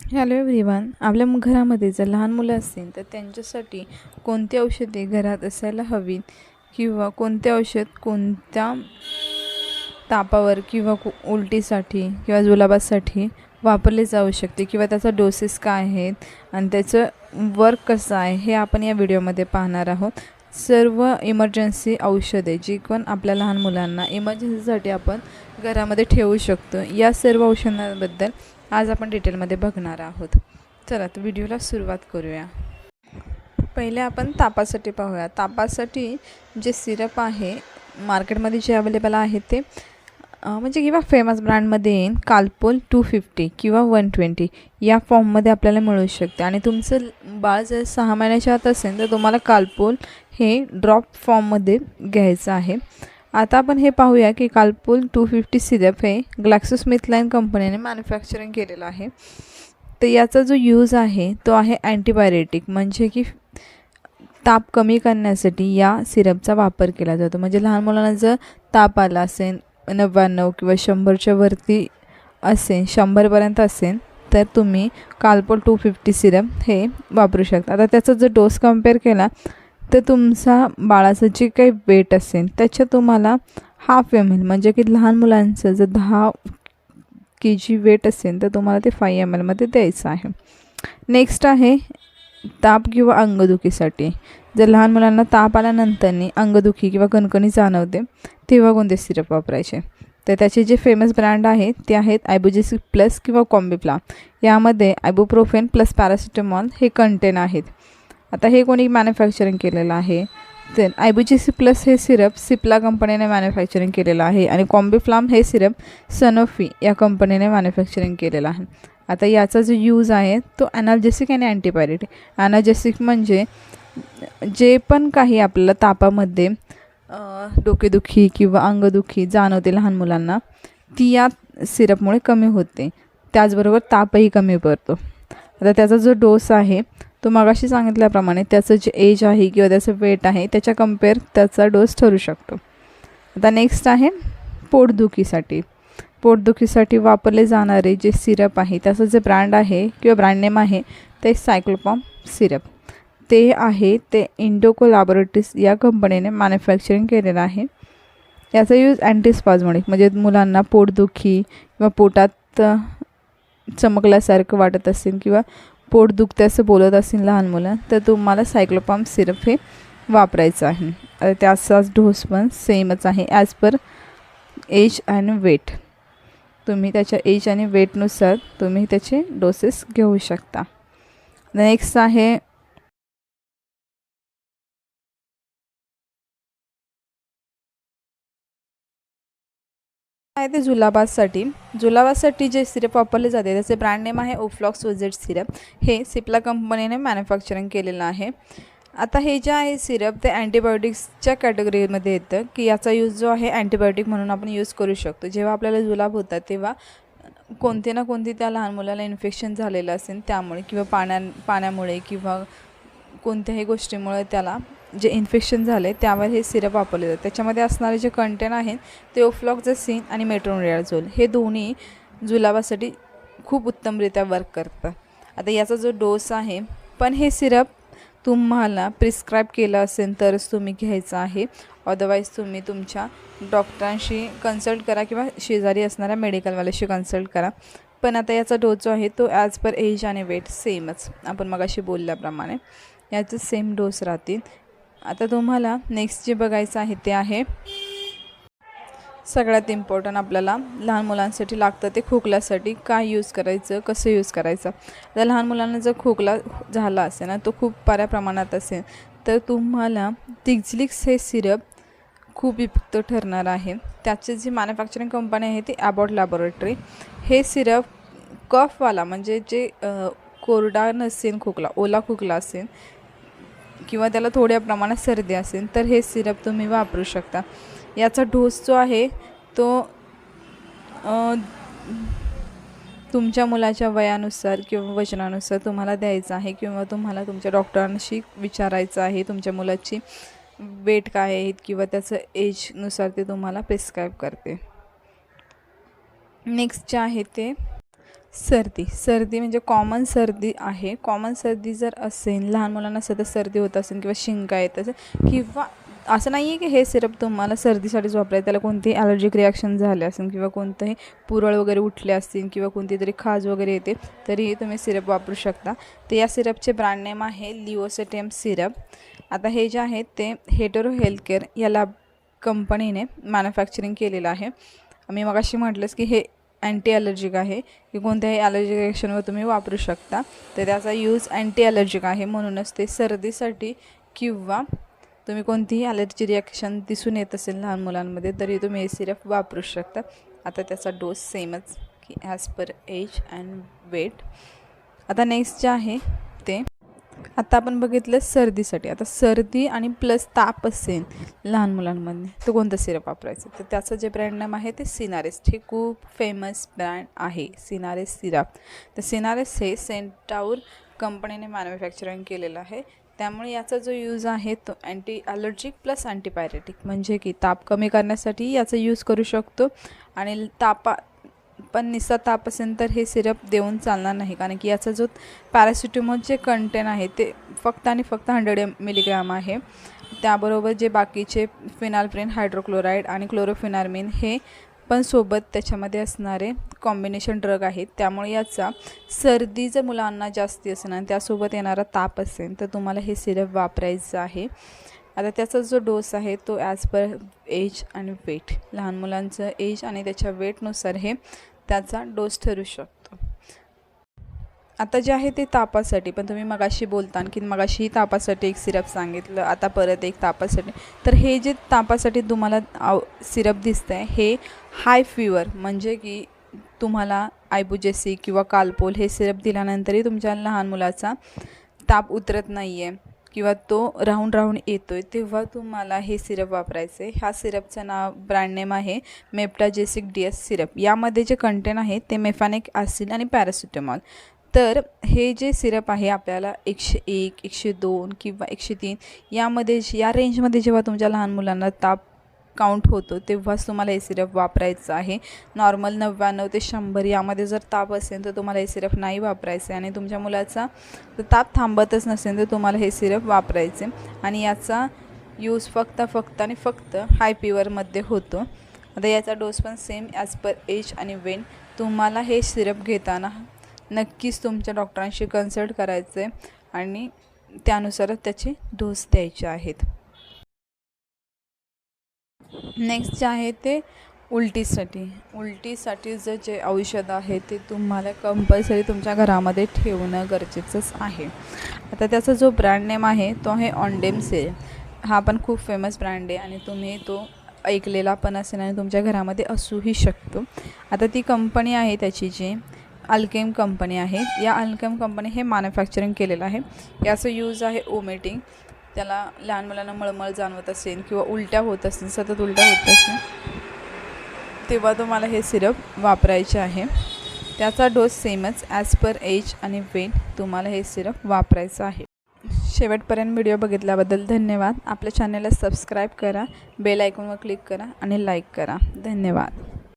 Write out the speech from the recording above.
Hello everyone आपल्या घरामध्ये जर लहान मुलं असतील तर त्यांच्यासाठी कोणती औषधे घरात असायला हवीत? किंवा कोणते औषध कोणत्या तापावर किंवा कु उलटीसाठी किंवा जुलाबासाठी वापरले जाऊ शकते? किंवा त्याचा डोसेस काय आहेत? आणि त्याचं वर्क कसं आहे? हे आपण या व्हिडिओमध्ये पाहणार आहोत. सर्व इमर्जन्सी औषधे जी पण आपल्या लहान मुलांना इमर्जन्सीसाठी आपण घरामध्ये ठेवू शकतो. या सर्व औषधांबद्दल आज आपण डिटेलमध्ये बघणार आहोत. चला तर व्हिडिओला सुरुवात करूया. पहिले आपण तापासाठी पाहूया. तापासाठी जे सिरप आहे मार्केटमध्ये जे अवेलेबल आहे ते म्हणजे किंवा फेमस ब्रँडमध्ये येईन कालपोल टू फिफ्टी किंवा वन ट्वेंटी या फॉर्ममध्ये आपल्याला मिळू शकते. आणि तुमचं बाळ जर सहा महिन्याच्या आत असेल तर तुम्हाला कालपोल हे ड्रॉप फॉर्ममध्ये घ्यायचं आहे. आता आपण हे पाहूया की कालपूल टू फिफ्टी सिरप हे ग्लॅक्सोस्मिथलाईन कंपनीने मॅन्युफॅक्चरिंग केलेलं आहे. तर याचा जो यूज आहे तो आहे अँटीबायोटिक म्हणजे की ताप कमी करण्यासाठी या सिरपचा वापर केला जातो. म्हणजे लहान मुलांना जर ताप आला असेल नव्याण्णव किंवा शंभरच्या वरती असेल शंभरपर्यंत असेल तर तुम्ही कालपोल टू फिफ्टी सिरप हे वापरू शकता. आता त्याचा जर डोस कंपेअर केला तर तुमचा बाळाचं जे काही वेट असेल त्याच्या तुम्हाला हाफ एम एल म्हणजे की लहान मुलांचं जर दहा के जी वेट असेल तर तुम्हाला ते फाय एम एलमध्ये द्यायचं आहे. नेक्स्ट आहे ताप किंवा अंगदुखीसाठी. जर लहान मुलांना ताप आल्यानंतरनी अंगदुखी किंवा कणकणी जाणवते तेव्हा कोणते सिरप वापरायचे? तर त्याचे जे फेमस ब्रँड आहेत ते आहेत आयबोजेसिक प्लस किंवा कॉम्बिप्ला यामध्ये आयबोप्रोफेन प्लस पॅरासिटेमॉल हे कंटेन आहेत. आता हे कोणी मॅन्युफॅक्चरिंग केलेलं आहे. तर सी प्लस हे सिरप सिप्ला कंपनीने मॅन्युफॅक्चरिंग केलेलं आहे आणि कॉम्बिफ्लाम हे सिरप सनोफी या कंपनीने मॅन्युफॅक्चरिंग केलेलं आहे. आता याचा जो यूज आहे तो ॲनाल्जेसिक आणि अँटीबायोटिक ॲनाल्जेसिक म्हणजे जे पण काही आपल्याला तापामध्ये डोकेदुखी किंवा अंगदुखी जाणवते लहान मुलांना ती या सिरपमुळे कमी होते. त्याचबरोबर तापही कमी पडतो. आता त्याचा जो डोस आहे तो मागाशी सांगितल्याप्रमाणे त्याचं जे एज आहे किंवा त्याचं वेट आहे त्याच्या कंपेअर त्याचा डोस ठरू शकतो. आता नेक्स्ट आहे पोटदुखीसाठी. पोटदुखीसाठी वापरले जाणारे जे सिरप आहे त्याचं जे ब्रँड आहे किंवा ब्रँड नेम आहे ते सायक्लोपॉम सिरप ते आहे ते इंडोको लॅबोरेटरीज या कंपनीने मॅन्युफॅक्चरिंग केलेलं आहे. याचा यूज अँटीस्पाझमोनिक म्हणजे मुलांना पोटदुखी किंवा पोटात चमकल्यासारखं वाटत असेल किंवा पोट दुखते असं बोलत असेल लहान मुलं तर तुम्हाला सायक्लोपाम सिरप हे वापरायचं आहे. त्याचाच डोस पण सेमच आहे as per age and weight तुम्ही त्याच्या एज आणि वेटनुसार तुम्ही त्याचे डोसेस घेऊ शकता. नेक्स्ट आहे आहे ते जुलाबासाठी जुलाबासाठी जे सिरप वापरले जाते त्याचे ब्रँड नेम आहे ओफ्लॉक्स ओजेड सिरप. हे सिप्ला कंपनीने मॅन्युफॅक्चरिंग केलेलं आहे. आता हे जे आहे सिरप ते अँटीबायोटिक्सच्या कॅटेगरीमध्ये येतं की याचा यूज जो आहे अँटीबायोटिक म्हणून आपण यूज करू शकतो. जेव्हा आपल्याला जुलाब होतात तेव्हा कोणते ना कोणते त्या लहान मुलाला इन्फेक्शन झालेलं असेल त्यामुळे किंवा पाण्या पाण्यामुळे किंवा कोणत्याही गोष्टीमुळे त्याला जे इन्फेक्शन झाले त्यावर हे सिरप वापरले जातात. त्याच्यामध्ये असणारे जे कंटेन आहेत ते ओफ्लॉक्झसिन आणि मेट्रोनिडाझोल हे दोन्ही जुलाबासाठी खूप उत्तमरित्या वर्क करतात. आता याचा जो डोस आहे पण हे सिरप तुम्हाला प्रिस्क्राईब केलं असेल तरच तुम्ही घ्यायचं आहे. अदरवाईज तुम्ही तुमच्या डॉक्टरांशी कन्सल्ट करा किंवा शेजारी असणाऱ्या मेडिकलवाल्याशी कन्सल्ट करा. पण आता याचा डोस जो आहे तो ॲज पर एज आणि वेट सेमच आपण मगाशी बोलल्याप्रमाणे याचे सेम डोस राहतील. आता तुम्हाला नेक्स्ट जे बघायचं आहे ते आहे. सगळ्यात इम्पॉर्टंट आपल्याला लहान मुलांसाठी लागतं ते खोकल्यासाठी काय यूज करायचं कसं यूज करायचं. आता लहान मुलांना जर खोकला झाला असेल ना तो खूप बऱ्या प्रमाणात असेल तर तुम्हाला तिक्झलिक्स हे सिरप खूप उपयुक्त ठरणार आहे. त्याचे जी मॅन्युफॅक्चरिंग कंपनी आहे ती ॲबॉट लॅबोरेटरी हे सिरप कफवाला म्हणजे जे कोरडा नसेल खोकला ओला खोकला असेल किंवा त्याला थोड्या प्रमाणात सर्दी असेल तर हे सिरप तुम्ही वापरू शकता. याचा डोस जो आहे तो तुमच्या मुलाच्या वयानुसार किंवा वजनानुसार तुम्हाला द्यायचा आहे किंवा तुम्हाला तुमच्या डॉक्टरांशी विचारायचं आहे तुमच्या मुलाची वेट काय आहे किंवा त्याचं एजनुसार ते तुम्हाला प्रिस्क्राईब करते. नेक्स्ट जे आहे ते सर्दी. सर्दी म्हणजे कॉमन सर्दी आहे. कॉमन सर्दी जर असेल लहान मुलांना सतत सर्दी होत असेल किंवा शिंका येत असेल किंवा असं नाही आहे की हे सिरप तुम्हाला सर्दीसाठीच वापरायचं त्याला कोणतेही ॲलर्जिक रिॲक्शन झाले असेल किंवा कोणतंही पुरळ वगैरे उठले असतील किंवा कोणती तरी खाज वगैरे येते तरीही तुम्ही सिरप वापरू शकता. तर या सिरपचे ब्रँड नेम आहे लिओसेटेम सिरप. आता हे जे आहे ते हेटरो हेल्थकेअर लॅब कंपनीने मॅन्युफॅक्चरिंग केलेलं आहे. मी मगाशी म्हटलंच की हे अँटी ॲलर्जिक आहे. की कोणत्याही ॲलर्जिक रिॲक्शनवर तुम्ही वापरू शकता. तर त्याचा यूज अँटी ॲलर्जिक आहे. म्हणूनच ते सर्दीसाठी किंवा तुम्ही कोणतीही ॲलर्जी रिॲक्शन दिसून येत असेल लहान मुलांमध्ये तरी तुम्ही हे सिरप वापरू शकता. आता त्याचा डोस सेमच की as per age and weight आता नेक्स्ट जे आहे आता आपण बघितलं सर्दीसाठी. आता सर्दी आणि प्लस ताप असेल लहान मुलांमध्ये तर कोणतं सिरप वापरायचं? तर त्याचं जे ब्रँड नेम आहे ते सिनारेस हे खूप फेमस ब्रँड आहे सिनारेस सिरप तर सिनारेस हे सेंटाऊर कंपनीने मॅन्युफॅक्चरिंग केलेलं आहे. त्यामुळे याचा जो यूज आहे तो अँटी ॲलर्जिक प्लस अँटीपायरेटिक म्हणजे की ताप कमी करण्यासाठी याचा यूज करू शकतो आणि तापा पण निसा ताप असेल तर हे सिरप देऊन चालणार नाही कारण की याचा जो पॅरासिटेमॉलचे जे कंटेन आहे ते फक्त आणि फक्त हंड्रेड एम मिलीग्राम आहे. त्याबरोबर जे बाकीचे फिनाल्फ्रिन हायड्रोक्लोराईड आणि क्लोरोफिनार्मिन हे पण सोबत त्याच्यामध्ये असणारे कॉम्बिनेशन ड्रग आहेत. त्यामुळे याचा सर्दी जर मुलांना जास्ती असेल आणि त्यासोबत येणारा ताप असेल तर तुम्हाला हे सिरप वापरायचं आहे. आता त्याचा जो डोस आहे तो ॲज पर एज आणि वेट लहान मुलांचं एज आणि त्याच्या वेटनुसार हे त्याचा डोस ठरू शकतो. आता जे आहे ते तापासाठी पण तुम्ही मगाशी बोलता की मगाशीही तापासाठी एक सिरप सांगितलं आता परत एक तापासाठी. तर हे जे तापासाठी तुम्हाला आव सिरप दिसतं आहे हे हाय फीवर म्हणजे की तुम्हाला आयबुजेसी किंवा कालपोल हे सिरप दिल्यानंतरही तुमच्या लहान मुलाचा ताप उतरत नाही आहे किंवा तो राहून राहून येतो आहे तेव्हा तुम्हाला हे सिरप वापरायचं आहे ह्या सिरपचं नाव ब्रँड नेम आहे मेप्टाजेसिक डी एस सिरप. यामध्ये जे कंटेन आहे ते मेफॅनिक ॲसिड आणि पॅरासिटेमॉल. तर हे जे सिरप आहे आपल्याला एकशे एक एकशे दोन किंवा एकशे तीन यामध्ये या रेंजमध्ये जेव्हा तुमच्या लहान मुलांना ताप काउंट होतो तेव्हाच तुम्हाला हे सिरप वापरायचं आहे. नॉर्मल नव्याण्णव ते शंभर यामध्ये जर ताप असेल तर तुम्हाला हे सिरप नाही वापरायचं आहे. आणि तुमच्या मुलाचा ताप थांबतच नसेल तर तुम्हाला हे सिरप वापरायचे. आणि याचा यूज फक्त फक्त आणि फक्त हाय पिवरमध्ये होतो. आता याचा डोस पण सेम ॲज पर एज आणि वेन तुम्हाला हे सिरप घेताना नक्कीच तुमच्या डॉक्टरांशी कन्सल्ट करायचं आहे आणि त्यानुसारच त्याचे डोस द्यायचे आहेत. नेक्स्ट जे आहे ते उलटीसाठी. उलटीसाठी जर जे औषध आहे ते तुम्हाला कंपल्सरी तुमच्या घरामध्ये ठेवणं गरजेचंच आहे. आता त्याचा जो ब्रँड नेम आहे तो आहे ऑनडेमसेल हा पण खूप फेमस ब्रँड आहे आणि तुम्ही तो ऐकलेला पण असेल आणि तुमच्या घरामध्ये असूही शकतो. आता ती कंपनी आहे त्याची जी अल्केम कंपनी आहे. या अल्केम कंपनी हे मॅन्युफॅक्चरिंग केलेलं आहे. याचं यूज आहे ओमेटिंग त्याला लहान मुलांना मळमळ जाणवत असेल किंवा उलट्या होत असतील सतत उलट्या होत असेल तेव्हा तुम्हाला हे सिरप वापरायचे आहे. त्याचा डोस सेमच ॲज पर एज आणि वेट तुम्हाला हे सिरप वापरायचं आहे. शेवटपर्यंत व्हिडिओ बघितल्याबद्दल धन्यवाद. आपल्या चॅनलला सबस्क्राईब करा बेल आयकॉनवर क्लिक करा आणि लाईक करा. धन्यवाद.